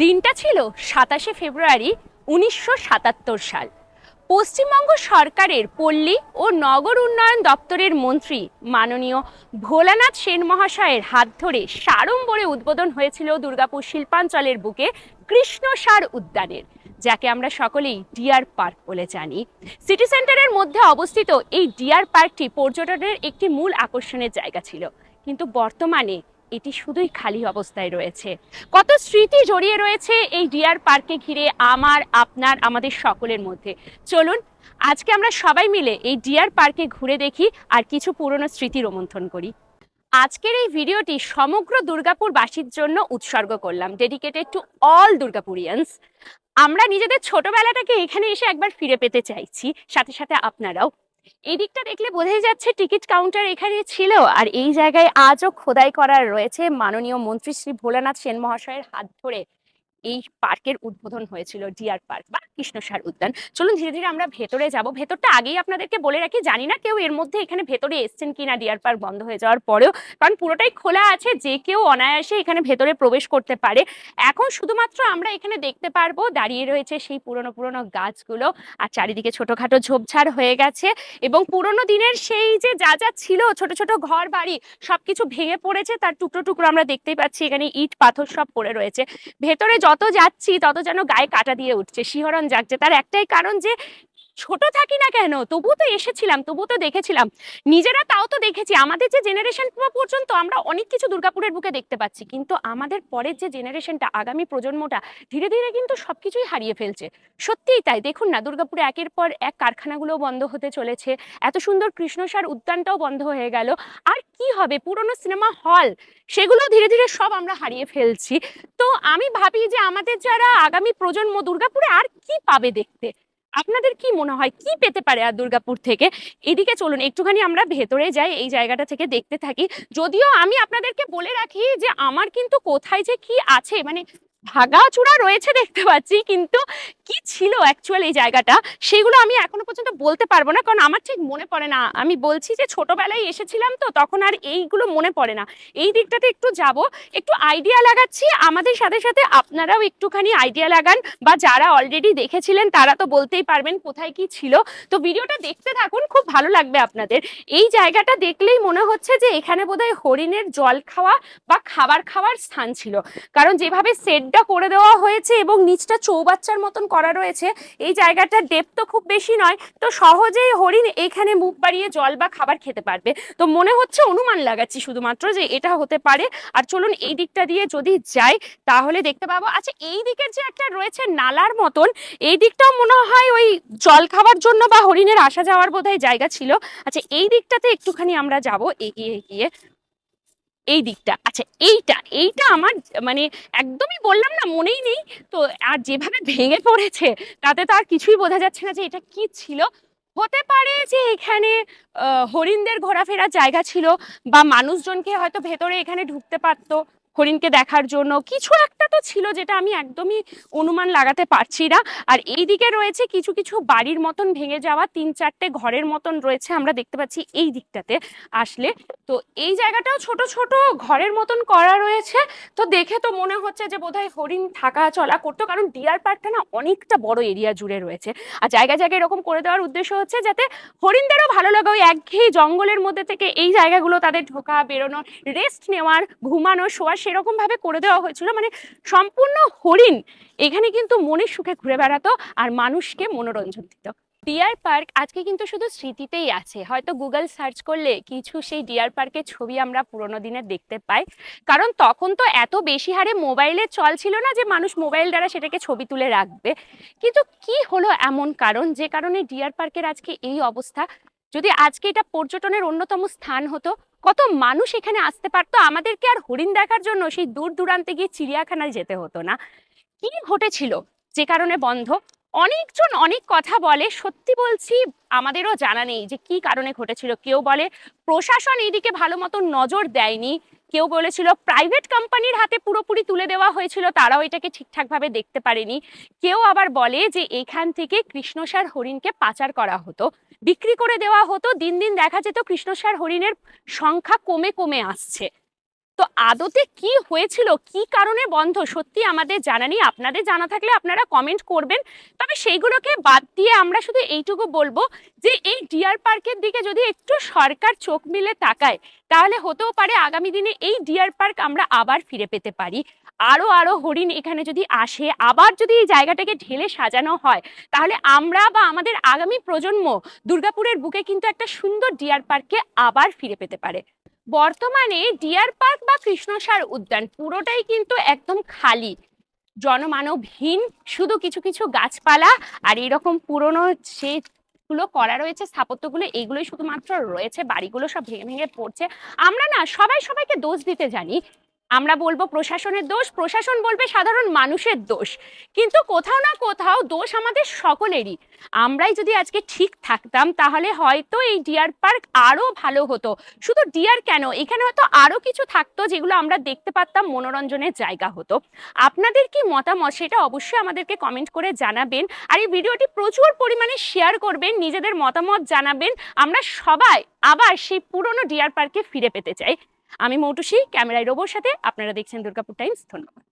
দিনটা ছিল সাতাশে ফেব্রুয়ারি উনিশশো সাতাত্তর সাল। পশ্চিমবঙ্গ সরকারের পল্লী ও নগর উন্নয়ন দপ্তরের মন্ত্রী মাননীয় ভোলানাথ সেন মহাশয়ের হাত ধরে সাড়ম্বরে উদ্বোধন হয়েছিল দুর্গাপুর শিল্পাঞ্চলের বুকে কৃষ্ণসার উদ্যানের, যাকে আমরা সকলেই ডিয়ার পার্ক বলে জানি। সিটি সেন্টারের মধ্যে অবস্থিত এই ডিয়ার পার্কটি পর্যটনের একটি মূল আকর্ষণের জায়গা ছিল। কিন্তু বর্তমানে এটি শুধুই খালি অবস্থায় রয়েছে। কত স্মৃতি জড়িয়ে রয়েছে এই ডিয়ার পার্কে ঘিরে আমার, আপনার, আমাদের সকলের মধ্যে। চলুন, আজকে আমরা সবাই মিলে এই ডিয়ার পার্কে ঘুরে দেখি আর কিছু পুরনো স্মৃতি রোমন্থন করি। আজকের এই ভিডিওটি সমগ্র দুর্গাপুরবাসীর জন্য উৎসর্গ করলাম ডেডিকেটেড টু অল দুর্গাপুরিয়ান্স। আমরা নিজেদের ছোটবেলাটাকে এখানে এসে একবার ফিরে পেতে চাইছি, সাথে সাথে আপনারাও। এই দিকটা দেখলে বোঝাই যাচ্ছে টিকিট কাউন্টার এখানে ছিল আর এই জায়গায় আজও খোদাই করার রয়েছে মাননীয় মন্ত্রী শ্রী ভোলানাথ সেন মহাশয়ের হাত ধরে। এই পার্কের উদ্বোধন হয়েছিল ডিয়ার পার্ক বা কৃষ্ণসার উদ্যান। চলুন ধীরে ধীরে আমরা ভেতরে যাব। ভেতরটা আগেই আপনাদেরকে বলে রাখি, জানি না কেউ এর মধ্যে এখানে ভেতরে এসছেন কিনা ডিয়ার পার্ক বন্ধ হয়ে যাওয়ার পরেও, কারণ পুরোটাই খোলা আছে, যে কেউ অনায়াসে এখানে ভেতরে প্রবেশ করতে পারে। এখন শুধুমাত্র আমরা এখানে দেখতে পারব, দাঁড়িয়ে রয়েছে সেই পুরনো পুরনো গাছগুলো, আর চারিদিকে ছোটখাটো ঝোপঝাড় হয়ে গেছে এবং পুরনো দিনের সেই যে যা যা ছিল, ছোট ছোট ঘর বাড়ি সবকিছু ভেঙে পড়েছে, তার টুকরো টুকরো আমরা দেখতেই পাচ্ছি, এখানে ইট, পাথর সব পড়ে রয়েছে। ভেতরে যত যাচ্ছি তত যেন গায়ে কাটা দিয়ে উঠছে। শিহরণ জাগছে। তার একটাই কারণ যে ছোট থাকি না কেন? তবুও তো এসেছিলাম, তবুও তো দেখেছিলাম। নিজেরা তাও তো দেখেছি। আমাদের যে জেনারেশন পর্যন্ত আমরা অনেক কিছু দুর্গাপুরের বুকে দেখতে পাচ্ছি। কিন্তু আমাদের পরের যে জেনারেশনটা আগামী প্রজন্মটা, ধীরে ধীরে কিন্তু সবকিছুই হারিয়ে ফেলছে। সত্যিই তাই। দেখুন না, দুর্গাপুরে একের পর এক কারখানাগুলো বন্ধ হতে চলেছে। এত সুন্দর কৃষ্ণসার উদ্যানটাও বন্ধ হয়ে গেল। আর কি হবে? পুরনো সিনেমা হল সেগুলো ধীরে ধীরে সব আমরা হারিয়ে ফেলছি। তো আমি ভাবি যে আমাদের যারা আগামী প্রজন্ম, দুর্গাপুরে আর কি পাবে দেখতে? আপনাদের কি মনে হয়, কি পেতে পারে আর দুর্গাপুর থেকে? এদিকে চলুন, একটুখানি আমরা ভেতরে যাই, এই জায়গাটা থেকে দেখতে থাকি। যদিও আমি আপনাদেরকে বলে রাখি যে, আমার কিন্তু কোথায় যে কি আছে মানে ভাগাচূড়া রয়েছে দেখতে পাচ্ছি, কিন্তু কি ছিল অ্যাকচুয়াল এই জায়গাটা? সেগুলো আমি এখনও পর্যন্ত বলতে পারব না, কারণ আমার ঠিক মনে পড়ে না। আমি বলছি যে ছোটবেলায় এসেছিলাম তো, তখন আর এইগুলো মনে পড়ে না। এই দিকটাতে একটু যাব, একটু আইডিয়া লাগাচ্ছি। আমাদের সাথে সাথে আপনারাও একটুখানি আইডিয়া লাগান, বা যারা অলরেডি দেখেছিলেন, তারা তো বলতেই পারবেন কোথায় কি ছিল। তো ভিডিওটা দেখতে থাকুন, খুব ভালো লাগবে আপনাদের। এই জায়গাটা দেখলেই মনে হচ্ছে যে এখানে বোধহয় হরিণের জল খাওয়া বা খাবার খাওয়ার স্থান ছিল। কারণ যেভাবে সেটটা করে দেওয়া হয়েছে এবং নিচটা চৌবাচ্চার মতন করা রয়েছে। এই জায়গাটার ডেপ তো খুব বেশি নয়, তো সহজেই হরিণ এখানে মুখ বাড়িয়ে জল বা খাবার খেতে পারবে। তো মনে হচ্ছে অনুমান লাগাচ্ছি শুধুমাত্র যে এটা হতে পারে। আর চলুন এই দিকটা দিয়ে যদি যাই, তাহলে দেখতে পাবো। আচ্ছা এই দিকের যে একটা রয়েছে নালার মতন, এই দিকটাও মনে হয় ওই জল খাওয়ার জন্য বা হরিণের আসা যাওয়ার বোধহয় জায়গা ছিল। আচ্ছা এই দিকটাতে একটুখানি আমরা যাব, এগিয়ে এগিয়ে এই দিকটা আচ্ছা এইটা এইটা আমার মানে একদমই বললাম না, মনেই নেই। তো আর যেভাবে ভেঙে পড়েছে, তাতে তো আর কিছুই বোঝা যাচ্ছে না যে এটা কি ছিল। হতে পারে যে এখানে হরিণদের ঘোরাফেরার জায়গা ছিল বা মানুষজনকে হয়তো ভেতরে এখানে ঢুকতে পারতো। হরিণকে দেখার জন্য। কিছু একটা তো ছিল যেটা আমি একদমই অনুমান লাগাতে পারছি না। আর এই দিকে রয়েছে কিছু কিছু বাড়ির মতন ভেঙে যাওয়া তিন চারটে ঘরের মতন রয়েছে আমরা দেখতে পাচ্ছি এই দিকটাতে আসলে। তো এই জায়গাটাও ছোট ছোট ঘরের মতন করা রয়েছে। তো দেখে তো মনে হচ্ছে যে বোধহয় হরিণ থাকা চলা করতো, কারণ ডিয়ার পার্কটা না অনেকটা বড় এরিয়া জুড়ে রয়েছে। আর জায়গায় জায়গায় এরকম করে দেওয়ার উদ্দেশ্য হচ্ছে যাতে হরিণদেরও ভালো লাগে ওই একঘেয়ে জঙ্গলের মধ্যে থেকে এই জায়গাগুলো তাদের ঢোকা, বেরোনো রেস্ট নেওয়ার, ঘুমানো, শোয়ার সেরকম ভাবে করে দেওয়া হয়েছিল। মানে সম্পূর্ণ হরিণ এখানে কিন্তু মনের সুখে ঘুরে বেড়াতো আর মানুষকে মনোরঞ্জন দিত। ডিয়ার পার্ক আজকে কিন্তু শুধু স্মৃতিতেই আছে। হয়তো গুগল সার্চ করলে কিছু সেই ডিয়ার পার্কের ছবি আমরা পুরোনো দিনের দেখতে পাই। কারণ তখন তো এত বেশি হারে মোবাইলের চল ছিল না যে মানুষ মোবাইল দ্বারা সেটাকে ছবি তুলে রাখবে। কিন্তু কি হলো এমন কারণ? যে কারণে ডিয়ার পার্কের আজকে এই অবস্থা। যদি আজকে এটা পর্যটনের অন্যতম স্থান হতো কত মানুষ এখানে আসতে পারতো? আমাদেরকে আর হরিণ দেখার জন্য সেই দূর দূরান্তে গিয়ে চিড়িয়াখানায় যেতে হতো না। কি ঘটেছিল? যে কারণে বন্ধ। অনেকজন অনেক কথা বলে। সত্যি বলছি, আমাদেরও জানা নেই যে কি কারণে ঘটেছিল। কেউ বলে, প্রশাসন এইদিকে ভালো মতো নজর দেয়নি। কেউ বলেছিল প্রাইভেট কোম্পানির হাতে পুরোপুরি তুলে দেওয়া হয়েছিল, তারাও এটাকে ঠিকঠাকভাবে দেখতে পারেনি। কেউ আবার বলে যে, এখান থেকে কৃষ্ণসার হরিণকে পাচার করা হতো। বিক্রি করে দেওয়া হতো, দিন দিন দেখা যেত কৃষ্ণসার হরিণের সংখ্যা কমে কমে আসছে। তো আদতে কি হয়েছিল? কি কারণে বন্ধ? সত্যি আমাদের জানা নেই। আপনাদের জানা থাকলে আপনারা কমেন্ট করবেন। তবে সেইগুলোকে বাদ দিয়ে আমরা শুধু এইটুকু বলব যে, এই ডিয়ার পার্কের দিকে যদি একটু সরকার চোখ মিলে তাকায়, তাহলে হতেও পারে আগামী দিনে এই ডিয়ার পার্ক আমরা আবার ফিরে পেতে পারি। আরও আরও হরিণ এখানে যদি আসে, আবার যদি এই জায়গাটাকে ঢেলে সাজানো হয়, তাহলে আমরা বা আমাদের আগামী প্রজন্ম দুর্গাপুরের বুকে কিন্তু একটা সুন্দর ডিয়ার পার্ককে আবার ফিরে পেতে পারে। বর্তমানে ডিয়ার পার্ক বা কৃষ্ণসার উদ্যান পুরোটাই কিন্তু একদম খালি। জনমানবহীন, শুধু কিছু কিছু গাছপালা আর এরকম পুরনো সে গুলো করা রয়েছে, স্থাপত্যগুলো এইগুলোই শুধুমাত্র রয়েছে, বাড়িগুলো সব ভেঙে ভেঙে পড়ছে। আমরা না সবাই সবাইকে দোষ দিতে জানি আমরা বলব প্রশাসনের দোষ, প্রশাসন বলবে সাধারণ মানুষের দোষ। কিন্তু কোথাও না কোথাও দোষ আমাদের সকলেরই। আমরাই যদি আজকে ঠিক থাকতাম, তাহলে হয়তো এই ডিয়ার পার্ক আরও ভালো হতো। শুধু ডিয়ার কেন? এখানে হয়তো আরও কিছু থাকতো যেগুলো আমরা দেখতে পারতাম, মনোরঞ্জনের জায়গা হতো। আপনাদের কি মতামত সেটা অবশ্যই আমাদেরকে কমেন্ট করে জানাবেন। আর এই ভিডিওটি প্রচুর পরিমাণে শেয়ার করবেন, নিজেদের মতামত জানাবেন। আমরা সবাই আবার সেই পুরনো ডিয়ার পার্কে ফিরে পেতে চাই। আমি মৌটুসি ক্যামেরায় রোবোর সাথে। আপনারা দেখছেন দুর্গাপুর টাইমস। ধন্যবাদ।